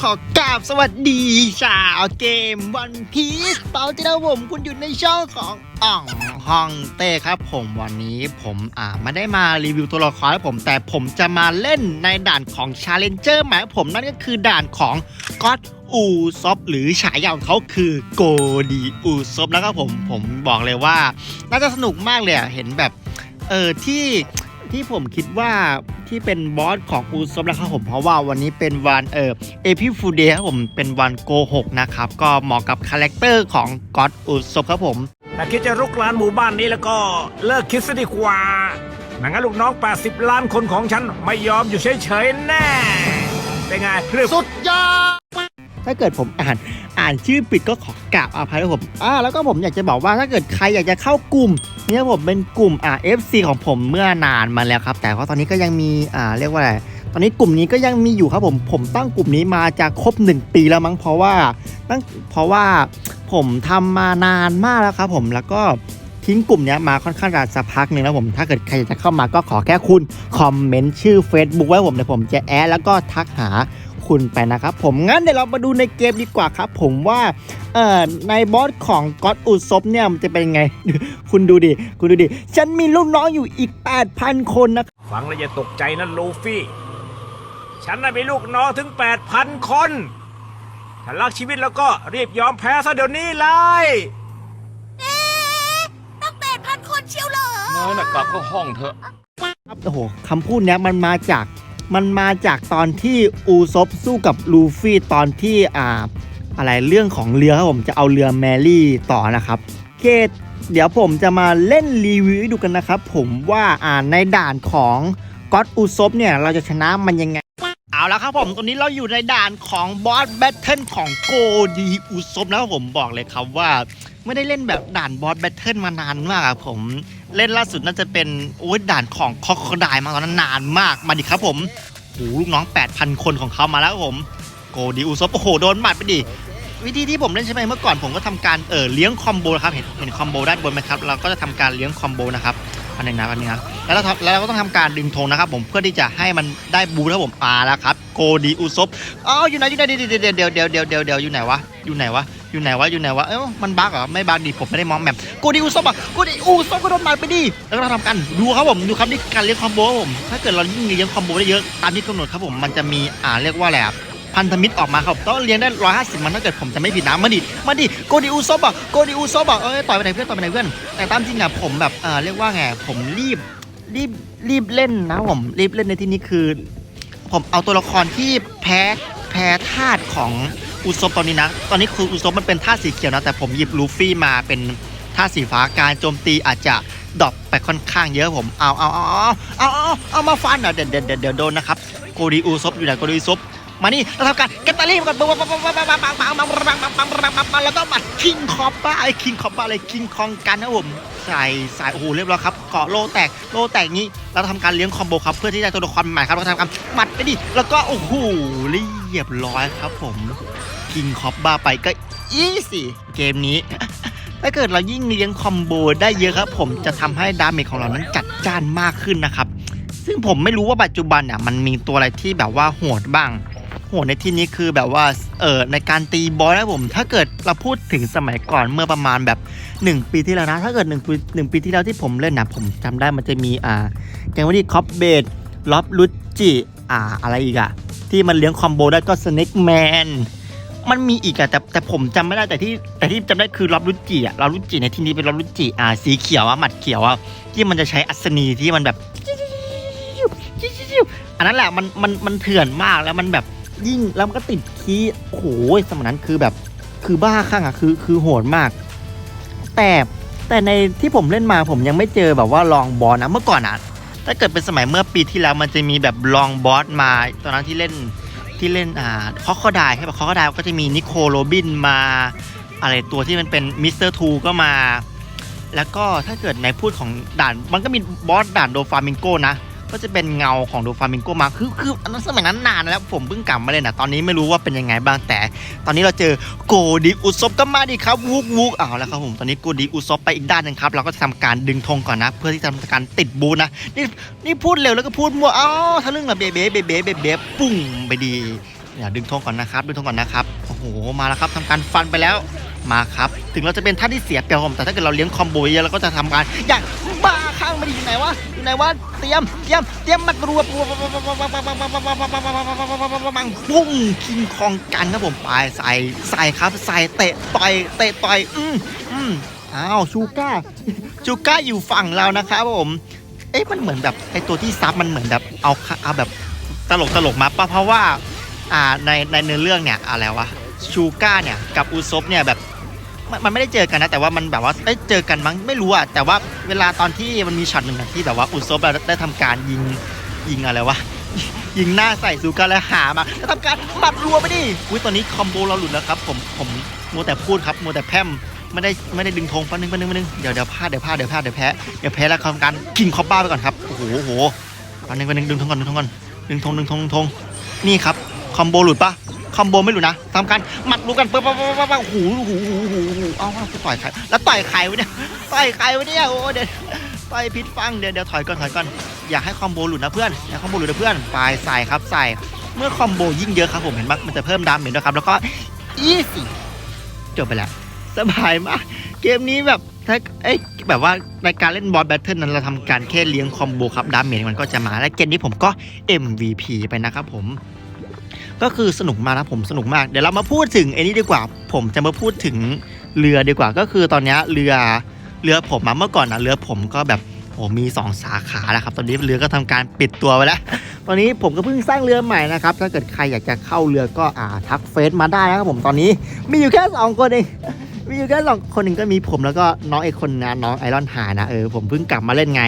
ขอกราบสวัสดีชาวเกมวันพีซเปาที่เราผมคุณอยู่ในช่องของอ่องฮองเต้ครับ ผมวันนี้ผมอ่าไม่ได้มารีวิวตัวละครให้ผมแต่ผมจะมาเล่นในด่านของ Challenger หมายผมนั่นก็คือด่านของก็อดอูซอฟหรือฉายาของเขาคือโกดีอูซอฟนะครับผมผมบอกเลยว่า น่าจะสนุกมากเลยอะเห็นแบบเออที่ ที่ผมคิดว่าที่เป็นบอสของอูซอฟนะครับผมเพราะว่าวันนี้เป็นวันเออเอพิฟูเดย์ครับผมเป็นวันโกหกนะครับ ก็เหมาะกับคาแรคเตอร์ของก็อดอูซอฟครับผม ถ้าคิดจะรุกรานหมู่บ้านนี้แล้วก็เลิกคิดซะดีกว่าไม่งั้นลูกน้อง 80 ล้านคนของฉันไม่ยอมอยู่เฉยๆแน่ เป็นไงพรึบสุดยอด ถ้าเกิดผมอ่านอ่านชื่อปิดก็ขอกราบอภัยด้วยผมอ่าแล้วก็ผมอยากจะบอกว่าถ้าเกิดใครอยากจะเข้ากลุ่มเนี่ยผมเป็นกลุ่มอ่า FC ของผมเมื่อนานมาแล้วครับ แต่ว่าตอนนี้ก็ยังมีอ่าเรียกว่าอะไรตอนนี้กลุ่มนี้ก็ยังมีอยู่ครับผมผมตั้งกลุ่มนี้มาจะครบ 1 ปีแล้วมั้งเพราะว่าตั้งเพราะว่าผมทำมานานมากแล้วครับผมแล้วก็ทิ้งกลุ่มนี้มาค่อนข้างจะสักพักหนึ่งแล้วผมถ้าเกิดใครจะเข้ามาก็ขอแค่คุณ คอมเมนต์ชื่อ Facebook ไว้ผมเดี๋ยวผมจะแอดแล้วก็ทักหา คุณไปนะครับ ผมงั้นเดี๋ยวเรามาดูในเกมดีกว่าครับ ผมว่าเอ่อในบอสของก็อดอุซบเนี่ยมันจะเป็นยังไง คุณดูดิคุณดูดิฉันมีลูกน้องอยู่อีก 8,000 คนนะฟังแล้วอย่าตกใจนะลูฟี่ ฉันน่ะมีลูกน้องถึง 8,000 คนถ้ารักชีวิตแล้วก็รีบยอมแพ้ซะเดี๋ยวนี้เลยตั้งแปดพันคนเชียวเหรอ น้อยนะกลับเข้าห้องเถอะ ครับโอ้โหคำพูดเนี้ยมันมาจาก มันมาจากตอนที่อูซบสู้กับลูฟี่ตอนที่อ่าอะไรเรื่องของเรือครับผมจะเอาเรือแมรี่ต่อนะครับเคเดี๋ยวผมจะมาเล่นรีวิวดูกันนะครับ ผมว่าอ่าในด่านของก็อดอูซบเนี่ยเราจะชนะมันยังไง เอาละครับผมตอนนี้เราอยู่ในด่านของบอสแบทเทิลของโกดีอุซบนะครับผมบอกเลยครับว่า ไม่ได้เล่นแบบด่านบอสแบทเทิลมานานมากอะผม เล่นล่าสุดน่าจะเป็นโอ้ยด่านของคอคดายมาตอนนั้นนานมากมาดิครับผมโอ้ลูกน้อง 8,000 คนของเขามาแล้วครับผมโกดีอุซบโอ้โหโดนหมัดไปดิวิธีที่ผมเล่นใช่ไหมเมื่อก่อนผมก็ทำการเออเลี้ยงคอมโบนะครับเห็นเห็นคอมโบด้านบนไหมครับเราก็จะทำการเลี้ยงคอมโบนะครับอันหนึงนะอันนึงนะแล้วเราแล้วเราก็ต้องทำการดึงธงนะครับ ผมเพื่อที่จะให้มันได้บูนะครับผมปาแล้วครับโกดีอุซบอ๋ออยู่ไหนอยู่ไหนเดี๋ยวเดี๋ยวเดี๋ยวเดี๋ยวเดี๋ยวเดี๋ยวอยู่ไหนวะอยู่ไหนวะ อยู่ไหนวะอยู่ไหนวะเอ้ามันบั๊กเหรอไม่บั๊กดิผมไม่ได้มองแมปโกดีอุซบอะโกดีอุซบก็โดนหมัดไปดิแล้วเราทำกันดูครับผมดูครับนี่การเลี้ยงคอมโบครับผมถ้าเกิดเรายิ่งเลี้ยงคอมโบได้เยอะตามที่กำหนดครับผมมันจะมีอ่าเรียกว่าอะไรพันธมิตรออกมาครับต้องเลี้ยงได้ร้อยห้าสิบมันถ้าเกิดผมจะไม่ผิดนะมาดิมาดิโกดีอุซบอะโกดีอุซบอะเอ้ยต่อยไปไหนเพื่อนต่อยไปไหนเพื่อนแต่ตามจริงอะผมแบบเออเรียกว่าไงผมรีบรีบรีบเล่นนะผมรีบเล่นในที่นี้คือ ผมเอาตัวละครที่แพ้แพ้ธาตุของ อุซบตอนนี้นะ ตอนนี้คืออุซบมันเป็นธาสีเขียวนะ แต่ผมหยิบลูฟี่มาเป็นธาสีฟ้าการโจมตีอาจจะดรอปไปค่อนข้างเยอะผมเอาเอาเอาเอาเอาเอาเอามาฟันอะเดี๋ยวเดี๋ยวเดี๋ยวเดี๋ยวโดนนะครับโกดีอุซบอยู่ไหนโกดีอุซบมานี่เราทำการเก็ตตาลี่มาก่อนปังปังปังปังปังปังปังปังปังปังปังปังปังปังปังปังแล้วก็บัดคิงคอปป้าไอ้คิงคอปป้าอะไรคิงคองกันนะผมใส่ใส่โอ้โหเรียบร้อยครับเกาะโลแตกโลแตกนี้เราทำการเลี้ยงคอมโบครับเพื่อที่จะตัวละครใหม่ครับเราทำการหมัดไปดิแล้วก็โอ้โหเรียบร้อยครับผม คิงคอปบ้าไปก็อีสี่เกมนี้ ถ้าเกิดเรายิ่งเลี้ยงคอมโบได้เยอะครับ ผมจะทำให้ดาเมจของเรานั้นจัดจ้านมากขึ้นนะครับ ซึ่งผมไม่รู้ว่าปัจจุบันเนี่ยมันมีตัวอะไรที่แบบว่าโหดบ้างโหดในที่นี้คือแบบว่าเออในการตีบอลนะผม ถ้าเกิดเราพูดถึงสมัยก่อนเมื่อประมาณแบบ 1 ปีที่แล้วนะ ถ้าเกิด1ปีหนึ่งปีที่แล้วที่ผมเล่นนะผมจำได้มันจะมีอ่าแกงวันนี้คอปเบดล็อบลุจิอ่าอะไรอีกอะที่มันเลี้ยงคอมโบได้ก็สเน็กแมน มันมีอีกอะแต่แต่ผมจำไม่ได้แต่ที่แต่ที่จำได้คือลอบลุจิอะลอบลุจิในที่นี้เป็นลอบลุจิอ่าสีเขียวอะหมัดเขียวอะที่มันจะใช้อัศนีที่มันแบบอันนั้นแหละมันมันมันเถื่อนมากแล้วมันแบบยิ่งแล้วมันก็ติดคีย์โอ้โหสมัยนั้นคือแบบ คือบ้าข้างอะคือคือโหดมาก แต่แต่ในที่ผมเล่นมาผมยังไม่เจอแบบว่าลองบอสนะเมื่อก่อนอะถ้าเกิดเป็นสมัยเมื่อปีที่แล้วมันจะมีแบบลองบอสมาตอนนั้นที่เล่น ที่เล่นอ่าคอคอดายใช่ปะคอคอดายก็จะมีนิโคลโรบินมา อะไรตัวที่มันเป็นมิสเตอร์ทูก็มา แล้วก็ถ้าเกิดในพูดของด่านมันก็มีบอสด่านโดฟามิงโกนะ ก็จะเป็นเงาของโดฟามิงโกมาคือคืออันนั้นสมัยนั้นนานแล้วผมเพิ่งกลับมาเลยนะตอนนี้ไม่รู้ว่าเป็นยังไงบ้างแต่ ตอนนี้เราเจอโกดิอุซบก็มาดิครับวูกวูกเอาแล้วครับผมตอนนี้โกดิอุซบไปอีกด้านหนึงครับเราก็จะทำการดึงธงก่อนนะ เพื่อที่จะทำการติดบูนะนี่นี่พูดเร็วแล้วก็พูดมั่วอ๋อทะลึ่งละเบเบ้เบเบ้เบเบปุ้งไปดีเดี๋ยวดึงธงก่อนนะครับดึงธงก่อนนะครับโอ้โหมาแล้วครับทำการฟันไปแล้วมาครับ ถึงเราจะเป็นท่าที่เสียเปรียบผมแต่ถ้าเกิดเราเลี้ยงคอมโบเยอะเราก็จะทำการอย่างบ้า ไม่ดีอยู่ไหนวะอยู่ไหนวะเตรียมเตรียมเตรียมมัดรัวปุ้งคิงคองกันครับผมไปใส่ใส่ครับใส่เตะต่อยเตะต่อยอืมอืมอ้าวชูก้าชูก้าอยู่ฝั่งเรานะครับผมเอ๊ะมันเหมือนแบบไอตัวที่ซับมันเหมือนแบบเอาเอาแบบตลกตลกมาปะเพราะว่าอ่าในในเนื้อเรื่องเนี่ยอะไรวะชูก้าเนี่ยกับอุซบเนี่ยแบบ มันมันไม่ได้เจอกันนะแต่ว่ามันแบบว่าได้เจอกันมั้งไม่รู้อะแต่ว่าเวลาตอนที่มันมีช็อตหนึ่งอะที่แบบว่าอุซบได้ทำการยิงยิงอะไรวะ ยิงหน้าใส่ซูกาแล้วหามาแล้วทำการหมัดรัวไปดิอุ้ยตอนนี้คอมโบเราหลุดแล้วครับผมผมมัวแต่พูดครับมัวแต่แพร่มไม่ได้ไม่ได้ดึงธงแป๊บนึงแป๊บนึงแป๊บนึงเดี๋ยวเดี๋ยวพลาดเดี๋ยวพลาดเดี๋ยวพลาดเดี๋ยวแพ้เดี๋ยวแพ้แล้วทำการกิงคอปบ้าไปก่อนครับโอ้โหโอ้โหแป๊บนึงแป๊บนึงดึงธงก่อนดึงธงก่อนดึงธงดึงธงดึงธงนี่ครับคอมโบหลุดปะ คอมโบไม่หลุดนะทำการหมัดรู้กันปั๊บปั๊บปั๊บปั๊บปั๊บหูหูหูหูหูเอ้าเอ้ากูต่อยใครแล้วต่อยใครวะเนี่ยต่อยใครวะเนี่ยโอ้เดี๋ยวต่อยพิษฟังเดี๋ยวเดี๋ยวถอยก่อนถอยก่อนอย่าให้คอมโบหลุดนะเพื่อนอยาให้คอมโบหลุดนะเพื่อนปลายใส่ครับใส่เมื่อคอมโบยิ่งเยอะครับผมเห็นปะมันจะเพิ่มดาเมจด้วยครับแล้วก็อีสี่จบไปแล้วสบายมากเกมนี้แบบถ้าเอ้ยแบบว่าในการเล่นบอสแบทเทิลนั้นเราทำการแค่เลี้ยงคอมโบครับดาเมจมันก็จะมาและเกมนี้ผมก็ MVP ไปนะครับผม ก็คือสนุกมากนะผมสนุกมาก เดี๋ยวเรามาพูดถึงไอ้นี้ดีกว่า ผมจะมาพูดถึงเรือดีกว่า ก็คือตอนนี้เรือเรือผมมาเมื่อก่อนนะเรือผมก็แบบโอ้มีสองสาขาแล้วครับ ตอนนี้เรือก็ทำการปิดตัวไปแล้ว ตอนนี้ผมก็เพิ่งสร้างเรือใหม่นะครับ ถ้าเกิดใครอยากจะเข้าเรือก็อ่าทักเฟซมาได้นะครับผมตอนนี้มีอยู่แค่สองคนเองมีอยู่แค่สองคนหนึ่งก็มีผมแล้วก็น้องไอคนนะน้องไอรอนหานะเออผมเพิ่งกลับมาเล่นไง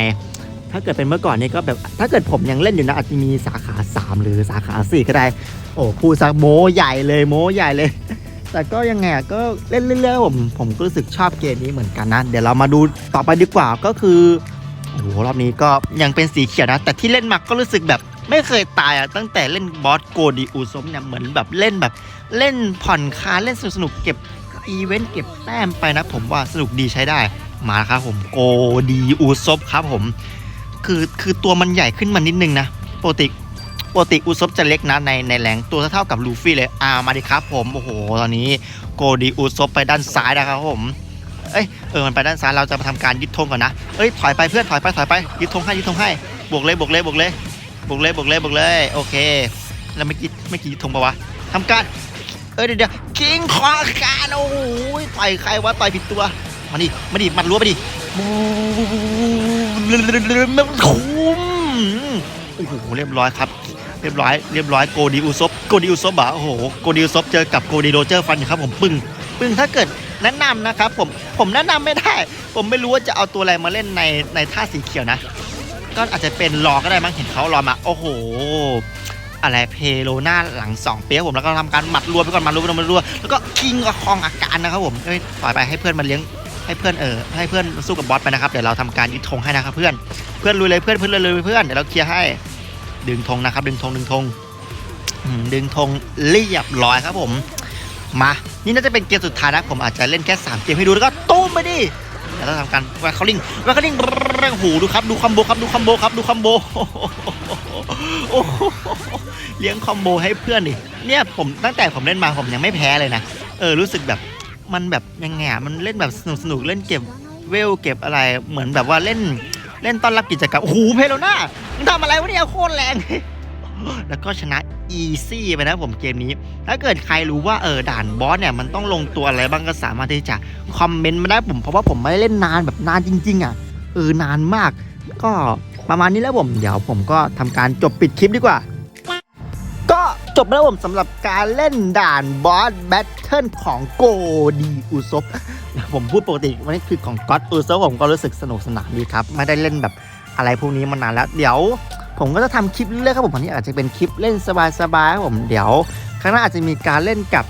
ถ้าเกิดเป็นเมื่อก่อนนี่ก็แบบถ้าเกิดผมยังเล่นอยู่นะอาจจะมีสาขา 3 หรือสาขา 4 ก็ได้ โอ้พูดซะโมใหญ่เลยโมใหญ่เลย แต่ก็ยังไงก็เล่นเรื่อยๆผมผมก็รู้สึกชอบเกมนี้เหมือนกันนะ เดี๋ยวเรามาดูต่อไปดีกว่าก็คือโอ้โหรอบนี้ก็ยังเป็นสีเขียวนะ แต่ที่เล่นมาก็รู้สึกแบบไม่เคยตายอะตั้งแต่เล่นบอสโกดีอูซมเนี่ยเหมือนแบบเล่นแบบ เล่นผ่อนคลายเล่นสนุกๆเก็บอีเวนต์เก็บแต้มไปนะ ผมว่าสนุกดีใช้ได้ มาครับผมโกดีอูซบครับผม คือคือตัวมันใหญ่ขึ้นมานิดนึงนะปกติปกติอุซบจะเล็กนะในในแหลงตัวเท่ากับลูฟี่เลยอ่ามาดิครับผมโอ้โหตอนนี้โกดีอุซบไปด้านซ้ายนะครับผมเอ้ยเออมันไปด้านซ้ายเราจะมาทำการยึดธงก่อนนะเอ้ยถอยไปเพื่อนถอยไปถอยไปยึดธงให้ยึดธงให้บวกเลยบวกเลยบวกเลยบวกเลยบวกเลยบวกเลยโอเค แล้วไม่กี้ไม่กี้ยึดธงปะวะทำการเอ้ยเดี๋ยวเดี๋ยวคิงคอการโอ้โหต่อยใครวะต่อยผิดตัวมาดิมาดิมัดรั้วไปดิ คุ้มโอ้โหเรียบร้อยครับ เรียบร้อยเรียบร้อยโกดีอุซบโกดีอุซบอะโอ้โหโกดีอุซบเจอกับโกดีโรเจอร์ฟันครับผมปึ้งปึ้งถ้าเกิดแนะนำนะครับผมผมแนะนำไม่ได้ ผมไม่รู้ว่าจะเอาตัวอะไรมาเล่นในในท่าสีเขียวนะ ก็อาจจะเป็นรอก็ได้มั้งเห็นเขารอมา โอ้โห อะไรเพโลหน้าหลังสองเปียกผมแล้วก็ทำการหมัดรัวไปก่อนหมัดรัวไปก่อนหมัดรัวแล้วก็คิงกับคองอาการนะครับผมปล่อยไปให้เพื่อนมาเลี้ยง ให้เพื่อนเออให้เพื่อนสู้กับบอสไปนะครับเดี๋ยวเราทำการยึดธงให้นะครับเพื่อนเพื่อนลุยเลยเพื่อนเพื่อนลุยเลยเพื่อนเดี๋ยวเราเคลียร์ให้ดึงธงนะครับ ดึงธงดึงธงดึงธงเรียบร้อยครับผม มานี่น่าจะเป็นเกมสุดท้ายนะผมอาจจะเล่นแค่3เกมให้ดูแล้วก็ตุ้มไปดิเดี๋ยวเราทำการแวคคอลิงแวคคอลิงหูดูครับดูคอมโบครับดูคอมโบครับดูคอมโบเลี้ยงคอมโบให้เพื่อนดิเนี่ยผมตั้งแต่ผมเล่นมาผมยังไม่แพ้เลยนะเออรู้สึกแบบ มันแบบยังไงอะมันเล่นแบบสนุกสนุกเล่นเก็บเวลเก็บอะไรเหมือนแบบว่าเล่นเล่นต้อนรับกิจกรรมโอ้โหเพโลน่ามึงทำอะไรวะเนี่ยโคตรแรง แล้วก็ชนะอีซี่ไปนะผมเกมนี้ ถ้าเกิดใครรู้ว่าเออด่านบอสเนี่ยมันต้องลงตัวอะไรบ้างก็สามารถที่จะคอมเมนต์มาได้ผมเพราะว่าผมไม่ได้เล่นนานแบบนานจริง ๆ อะเออนานมาก ก็ประมาณนี้แล้วผมเดี๋ยวผมก็ทำการจบปิดคลิปดีกว่า จบแล้วผมสำหรับการเล่นด่านบอสแบทเทิลของโกดีอุซบผมพูดปกติวันนี้คือของก็อดอุซบผมก็รู้สึกสนุกสนานดีครับ ไม่ได้เล่นแบบอะไรพวกนี้มานานแล้ว เดี๋ยวผมก็จะทำคลิปเรื่อยๆครับผมวันนี้อาจจะเป็นคลิปเล่นสบายๆครับผมเดี๋ยวครั้งหน้าอาจจะมีการเล่นกับ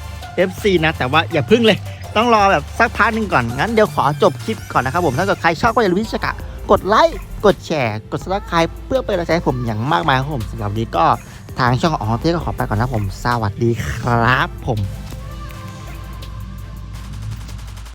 FC นะ แต่ว่าอย่าพึ่งเลย ต้องรอแบบสักพักหนึ่งก่อนงั้นเดี๋ยวขอจบคลิปก่อนนะครับผมถ้าเกิดใครชอบก็อย่าลืมที่จะกดไลค์กดแชร์ กด subscribe เพื่อเป็นกำลังใจให้ผมอย่างมากมายครับผมสำหรับนี้ก็ ทางช่องของเทก็ขอไปก่อนนะผม สวัสดีครับผม